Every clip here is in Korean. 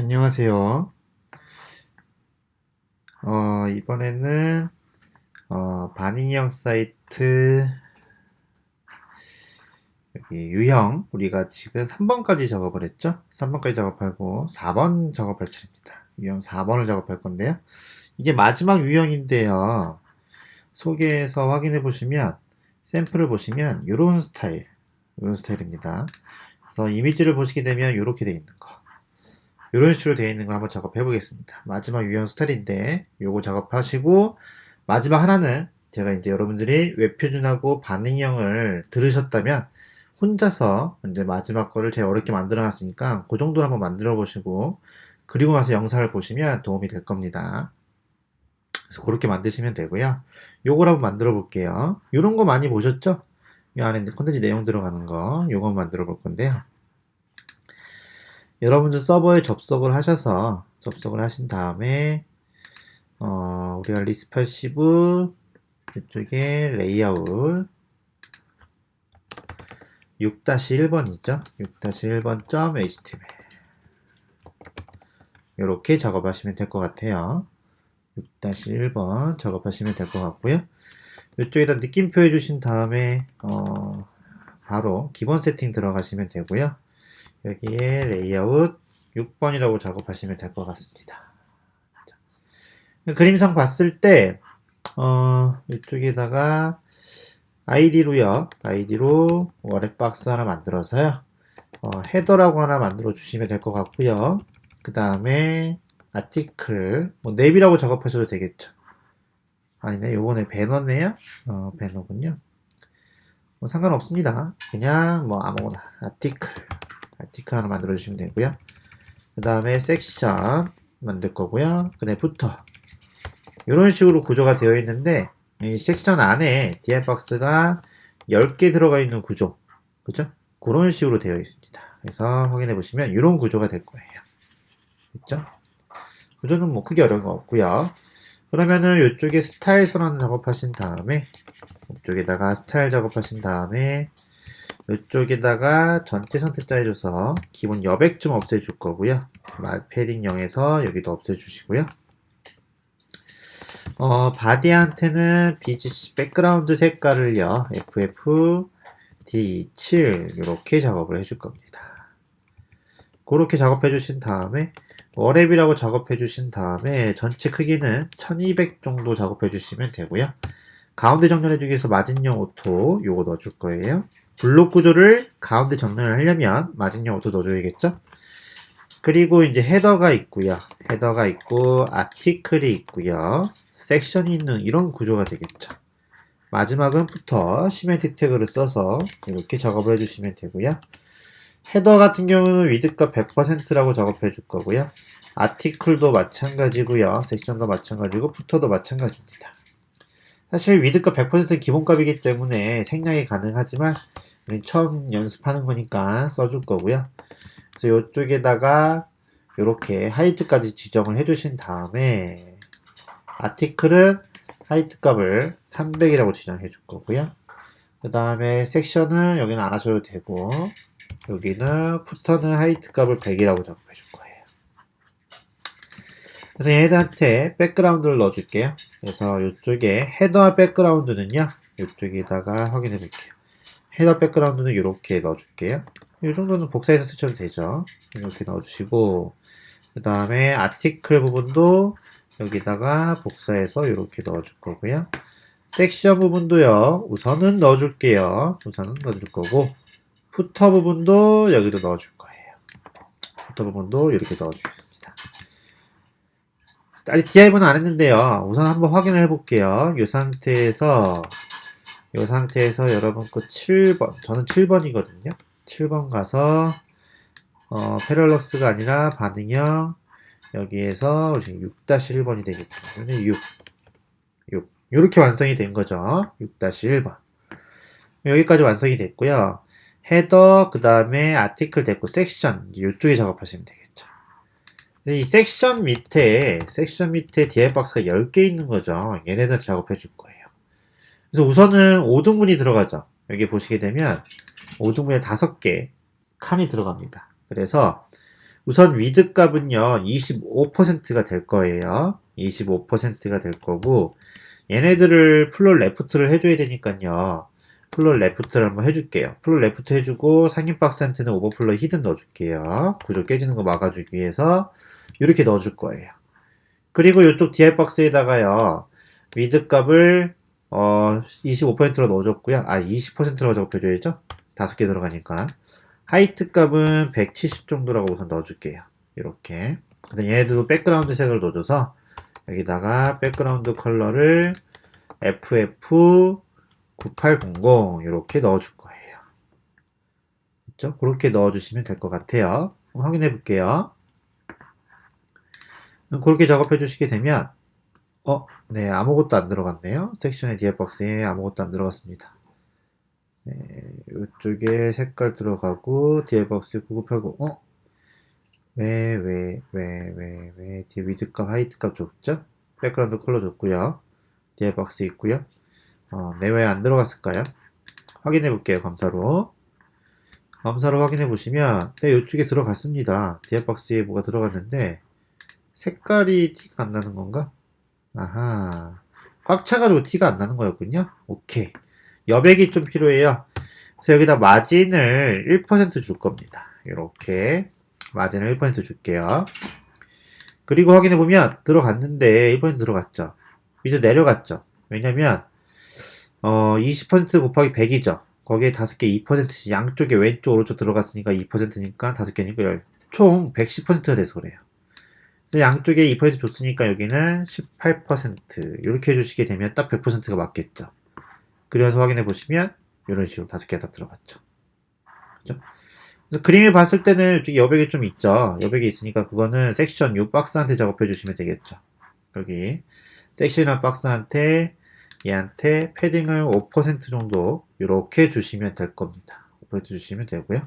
안녕하세요. 어, 이번에는 어, 반응형 사이트 여기 유형 우리가 지금 3번까지 작업을 했죠? 3번까지 작업하고 4번 작업할 차례입니다. 유형 4번을 작업할 건데요. 이게 마지막 유형인데요. 소개에서 확인해 보시면 샘플을 보시면 이런 스타일, 이런 스타일입니다. 그래서 이미지를 보시게 되면 이렇게 되어 있는 거. 이런 식으로 되어 있는 걸 한번 작업해 보겠습니다. 마지막 유형 스타일인데 요거 작업하시고 마지막 하나는 제가 이제 여러분들이 웹표준하고 반응형을 들으셨다면 혼자서 이제 마지막 거를 제가 어렵게 만들어 놨으니까 그 정도로 한번 만들어 보시고 그리고 나서 영상을 보시면 도움이 될 겁니다. 그래서 그렇게 만드시면 되고요. 요걸 한번 만들어 볼게요. 요런 거 많이 보셨죠? 이 안에 컨텐츠 내용 들어가는 거 요거 만들어 볼 건데요. 여러분들 서버에 접속을 하셔서 접속을 하신 다음에 어, 우리가 리스파시브 이쪽에 레이아웃 6-1번이죠. 6-1번 .html 이렇게 작업하시면 될 것 같아요. 6-1번 작업하시면 될 것 같고요. 이쪽에다 느낌표 해주신 다음에 어, 바로 기본 세팅 들어가시면 되고요. 여기에 레이아웃 6번이라고 작업하시면 될 것 같습니다. 자, 그림상 봤을 때 어, 이쪽에다가 아이디로요. 아이디로 월렛 박스 하나 만들어서요. 어, 헤더라고 하나 만들어 주시면 될 것 같고요. 그 다음에 아티클 뭐 랩이라고 작업하셔도 되겠죠. 아니네 요번에 배너네요. 어, 배너군요. 뭐 상관없습니다. 그냥 뭐 아무거나 아티클 아티클 하나 만들어 주시면 되고요. 그 다음에 섹션 만들 거고요. 그 다음에 부터 이런 식으로 구조가 되어 있는데 이 섹션 안에 DF박스가 10개 들어가 있는 구조 그죠? 그런 식으로 되어 있습니다. 그래서 확인해 보시면 이런 구조가 될 거예요. 됐죠? 구조는 뭐 크게 어려운 거 없고요. 그러면은 이쪽에 스타일 선언 작업하신 다음에 이쪽에다가 스타일 작업하신 다음에 이쪽에다가 전체 선택자 해줘서 기본 여백 좀 없애줄 거고요. 패딩 0에서 여기도 없애주시고요. 어, 바디한테는 BGC 백그라운드 색깔을요. FF D7 이렇게 작업을 해줄 겁니다. 그렇게 작업해 주신 다음에 워랩이라고 작업해 주신 다음에 전체 크기는 1200 정도 작업해 주시면 되고요. 가운데 정렬해 주기 위해서 마진형 오토 요거 넣어줄 거예요. 블록 구조를 가운데 정렬을 하려면 마진형 오토 넣어줘야겠죠? 그리고 이제 헤더가 있고요. 헤더가 있고 아티클이 있고요. 섹션이 있는 이런 구조가 되겠죠. 마지막은 부터 시멘틱 태그를 써서 이렇게 작업을 해주시면 되고요. 헤더 같은 경우는 위드값 100%라고 작업해 줄 거고요. 아티클도 마찬가지고요. 섹션도 마찬가지고 부터도 마찬가지입니다. 사실 위드값 100% 기본값이기 때문에 생략이 가능하지만 처음 연습하는 거니까 써줄 거고요. 그래서 이쪽에다가 이렇게 하이트까지 지정을 해주신 다음에 아티클은 하이트 값을 300이라고 지정해 줄 거고요. 그 다음에 섹션은 여기는 안 하셔도 되고 여기는 푸터는 하이트 값을 100이라고 작업해 줄 거예요. 그래서 얘네들한테 백그라운드를 넣어 줄게요. 그래서 이쪽에 헤더와 백그라운드는요. 이쪽에다가 확인해 볼게요. 헤더 백그라운드는 이렇게 넣어 줄게요. 이 정도는 복사해서 쓰셔도 되죠. 이렇게 넣어주시고 그 다음에 아티클 부분도 여기다가 복사해서 이렇게 넣어줄 거고요. 섹션 부분도요. 우선은 넣어줄게요. 우선은 넣어줄 거고 푸터 부분도 여기도 넣어줄 거예요. 푸터 부분도 이렇게 넣어주겠습니다. 아직 DIV는 안 했는데요. 우선 한번 확인을 해볼게요. 이 상태에서 이 상태에서 여러분 거 7번 저는 7번이거든요. 7번 가서 어, 패럴럭스가 아니라 반응형 여기에서 지금 6-1번이 되기 때문에 6 6 이렇게 완성이 된 거죠. 6-1번 여기까지 완성이 됐고요. 헤더 그 다음에 아티클 됐고 섹션 이쪽에 작업하시면 되겠죠. 이 섹션 밑에 섹션 밑에 DI 박스가 10개 있는 거죠. 얘네들 작업해 줄 거예요. 그래서 우선은 5등분이 들어가죠. 여기 보시게 되면 5등분에 5개 칸이 들어갑니다. 그래서 우선 위드 값은요 25%가 될 거예요 25%가 될 거고 얘네들을 플롯 레프트를 해줘야 되니까요 플롯 레프트를 한번 해줄게요. 플롯 레프트 해주고 상인 박스한테는 오버플로 히든 넣어줄게요. 구조 깨지는 거 막아주기 위해서 이렇게 넣어줄 거예요. 그리고 이쪽 DI 박스에다가요 위드 값을 어, 25%로 넣어줬고요. 아 20%라고 적혀줘야죠? 다섯 개 들어가니까. 하이트 값은 170 정도라고 우선 넣어줄게요. 이렇게. 근데 얘네들도 백그라운드 색을 넣어줘서 여기다가 백그라운드 컬러를 FF9800 이렇게 넣어줄 거예요. 그렇죠? 그렇게 넣어주시면 될 것 같아요. 확인해 볼게요. 그렇게 작업해 주시게 되면 어, 네, 아무것도 안 들어갔네요. 섹션의 디에 박스에 아무것도 안 들어갔습니다. 네, 이쪽에 색깔 들어가고 디얼박스 9980 어? 왜 왜 왜 왜왜 위드 값 하이트 값 줬죠? 백그라운드 컬러 줬고요 디얼박스 있고요 어, 내외 안 들어갔을까요? 확인해 볼게요 감사로 감사로 확인해 보시면 네 이쪽에 들어갔습니다 디얼박스에 뭐가 들어갔는데 색깔이 티가 안 나는 건가? 아하 꽉 차가지고 티가 안 나는 거였군요 오케이 여백이 좀 필요해요. 그래서 여기다 마진을 1%줄 겁니다. 이렇게 마진을 1% 줄게요. 그리고 확인해 보면 들어갔는데 1% 들어갔죠. 밑에 내려갔죠. 왜냐면 어, 20% 곱하기 100이죠. 거기에 5개 2%씩 양쪽에 왼쪽 오른쪽 들어갔으니까 2%니까 5개니까 총 110%가 돼서 그래요. 양쪽에 2% 줬으니까 여기는 18% 이렇게 해주시게 되면 딱 100%가 맞겠죠. 그려서 확인해 보시면 이런 식으로 다섯 개다 들어갔죠. 그죠? 그래서 그림을 봤을 때는 이쪽에 여백이 좀 있죠. 여백이 있으니까 그거는 섹션 요 박스한테 작업해 주시면 되겠죠. 여기 섹션이란 박스한테 얘한테 패딩을 5% 정도 이렇게 주시면 될 겁니다. 5% 주시면 되고요.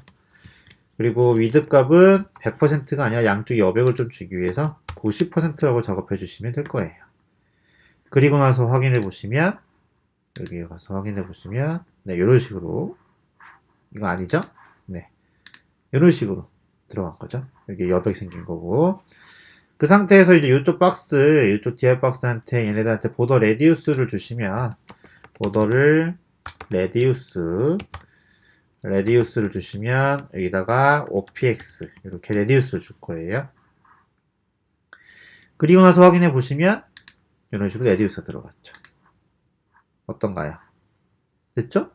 그리고 위드 값은 100%가 아니라 양쪽 여백을 좀 주기 위해서 90%라고 작업해 주시면 될 거예요. 그리고 나서 확인해 보시면 여기 가서 확인해 보시면 네 이런 식으로 이거 아니죠? 네 이런 식으로 들어간 거죠. 여기 여백 생긴 거고 그 상태에서 이제 이쪽 박스 이쪽 DI 박스한테 얘네들한테 보더 레디우스를 주시면 보더를 레디우스 레디우스를 주시면 여기다가 OPX 이렇게 레디우스를 줄 거예요. 그리고 나서 확인해 보시면 이런 식으로 레디우스가 들어갔죠. 어떤가요? 됐죠?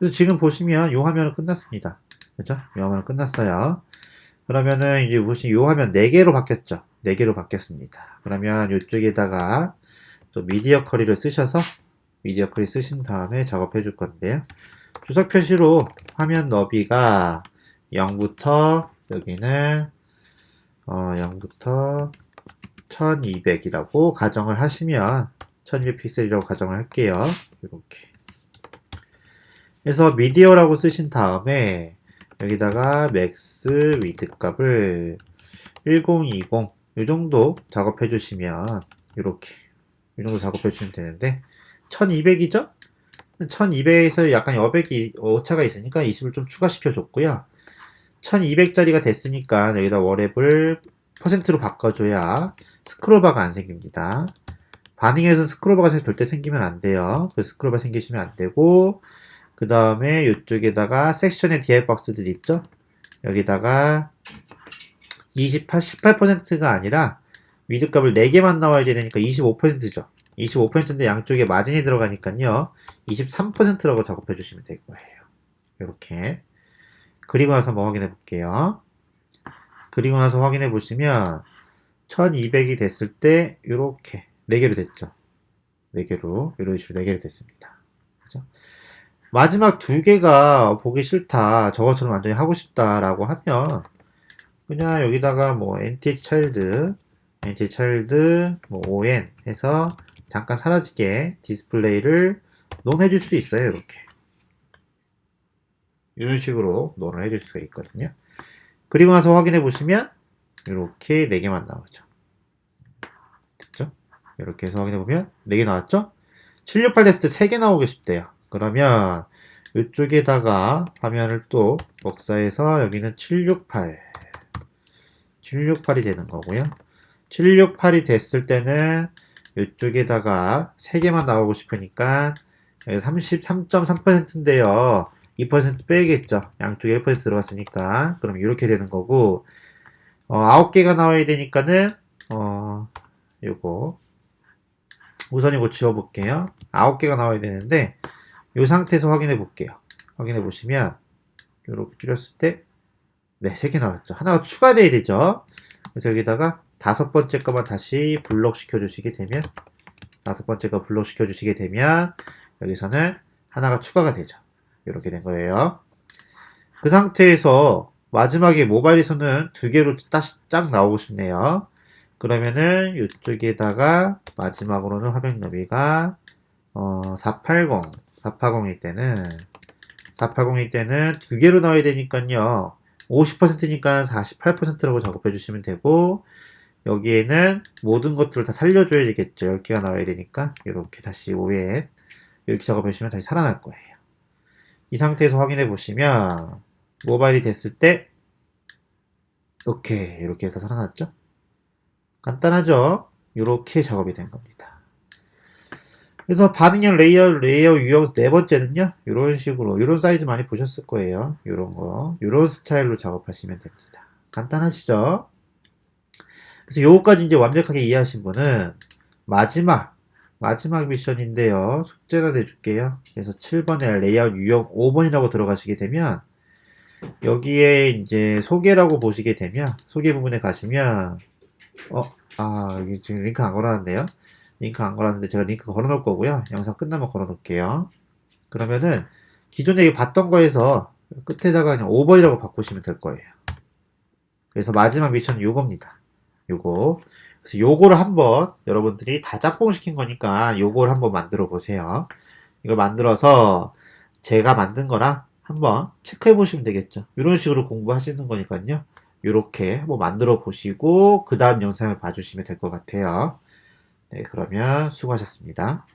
그래서 지금 보시면 요 화면은 끝났습니다. 그죠? 요 화면은 끝났어요. 그러면은 이제 보시면 요 화면 4개로 바뀌었죠? 4개로 바뀌었습니다. 그러면 이쪽에다가 또 미디어 커리를 쓰셔서 미디어 커리 쓰신 다음에 작업해 줄 건데요. 주석 표시로 화면 너비가 0부터 여기는 어, 0부터 1200이라고 가정을 하시면 1200픽셀이라고 가정을 할게요. 이렇게. 그래서 미디어라고 쓰신 다음에 여기다가 맥스 위드 값을 1020 이 정도 작업해 주시면 이렇게 이 정도 작업해 주시면 되는데 1200이죠? 1200에서 약간 여백이 오차가 있으니까 20을 좀 추가시켜 줬고요. 1200짜리가 됐으니까 여기다 워랩을 퍼센트로 바꿔줘야 스크롤바가 안 생깁니다. 반응에서 스크롤바가 절대 생기면 안 돼요. 그 스크롤바 생기시면 안 되고 그 다음에 이쪽에다가 섹션의 DI 박스들 있죠? 여기다가 28, 18%가 아니라 위드 값을 4개만 나와야 되니까 25%죠. 25%인데 양쪽에 마진이 들어가니까요. 23%라고 작업해 주시면 될 거예요. 이렇게. 그리고 나서 한번 확인해 볼게요. 그리고 나서 확인해 보시면 1200이 됐을 때 이렇게 4개로 됐죠. 4개로 이런 식으로 4개로 됐습니다. 그죠? 마지막 두 개가 보기 싫다. 저것처럼 완전히 하고 싶다라고 하면 그냥 여기다가 뭐 NT 차일드, NT 차일드 뭐 ON 해서 잠깐 사라지게 디스플레이를 논 해줄 수 있어요. 이렇게 이런 식으로 논을 해줄 수가 있거든요. 그리고 나서 확인해 보시면 이렇게 4개만 나오죠. 이렇게 해서 확인해 보면 4개 나왔죠? 768 됐을 때 3개 나오고 싶대요. 그러면 이쪽에다가 화면을 또 복사해서 여기는 768 768이 되는 거고요. 768이 됐을 때는 이쪽에다가 3개만 나오고 싶으니까 33.3%인데요. 2% 빼야겠죠. 양쪽에 1% 들어갔으니까. 그럼 이렇게 되는 거고, 어, 9개가 나와야 되니까는, 어, 요거. 우선 이거 지워볼게요. 9개가 나와야 되는데, 이 상태에서 확인해 볼게요. 확인해 보시면, 이렇게 줄였을 때, 네, 3개 나왔죠. 하나가 추가돼야 되죠. 그래서 여기다가 다섯 번째 거만 다시 블록 시켜주시게 되면, 다섯 번째 거 블록 시켜주시게 되면, 여기서는 하나가 추가가 되죠. 이렇게 된 거예요. 그 상태에서 마지막에 모바일에서는 두 개로 다시 쫙 나오고 싶네요. 그러면은 이쪽에다가 마지막으로는 화면 너비가 어, 480, 480일 때는 480일 때는 두 개로 나와야 되니까요. 50%니까 48%라고 작업해 주시면 되고 여기에는 모든 것들을 다 살려줘야 되겠죠. 10개가 나와야 되니까 이렇게 다시 5에 이렇게 작업해 주시면 다시 살아날 거예요. 이 상태에서 확인해 보시면 모바일이 됐을 때 이렇게 이렇게 해서 살아났죠? 간단하죠? 이렇게 작업이 된 겁니다. 그래서 반응형 레이어 레이어 유형 네 번째는요. 이런 식으로 이런 사이즈 많이 보셨을 거예요. 이런 거 이런 스타일로 작업하시면 됩니다. 간단하시죠? 그래서 요거까지 이제 완벽하게 이해하신 분은 마지막 마지막 미션인데요. 숙제가 내줄게요. 그래서 7번에 레이아웃 유형 5번이라고 들어가시게 되면 여기에 이제 소개라고 보시게 되면 소개 부분에 가시면 어, 아, 여기 지금 링크 안 걸어놨네요. 링크 안 걸었는데 제가 링크 걸어 놓을 거고요. 영상 끝나면 걸어 놓을게요. 그러면은 기존에 봤던 거에서 끝에다가 그냥 5번이라고 바꾸시면 될 거예요. 그래서 마지막 미션은 요겁니다. 요거. 그래서 요거를 한번 여러분들이 다 짝꿍 시킨 거니까 요거를 한번 만들어 보세요. 이걸 만들어서 제가 만든 거랑 한번 체크해 보시면 되겠죠. 이런 식으로 공부하시는 거니까요. 이렇게 한번 만들어 보시고 그 다음 영상을 봐주시면 될 것 같아요. 네, 그러면 수고하셨습니다.